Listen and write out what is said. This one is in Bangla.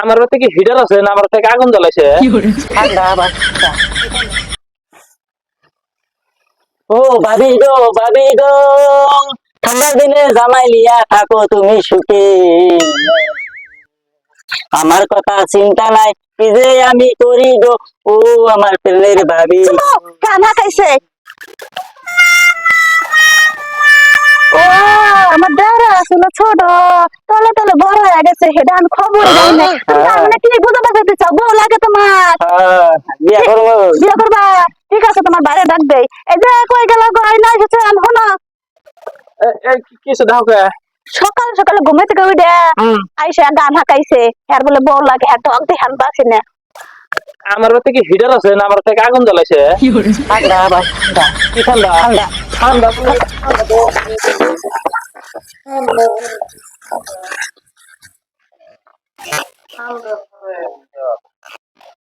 আমার বাড়িতে কি হিটার আছে না আমার থেকে আগুন জ্বলাইছে। ও ভাবি গো ভাবি গো ঠান্ডার দিনে জামাই লিয়া থাকো তুমি সুখে। আমার কথা চিন্তা নাই কি যে আমি করি গো ও আমার প্রেমের ভাবি। কানা খাইছে। আসলে ছোট তলে তলে বড় হয়ে গেছে হেডা আমি খবর না মানে কি বুঝতে পারতে চাও বউ লাগে তোমার। আহ, বিয়া করব। বিয়ে করবা? ঠিক আছে তোমার বাইরে ডাক দেই। এই যে কই গেল কই না। এসেছে আমি হলো কিছু দাও কে? সকাল সকালে ঘুমে থেকে উঠে আইসে গান হাঁকাইছে। হ্যার বলে বউ লাগে হ্যাঁ টক দিয়ে হ্যান বাসি না। আমার বাড়িতে কি হিটার আছে না আমার থেকে আগুন জ্বলাইছে? ঠান্ডা ঠান্ডা কি ঠান্ডা। How the friend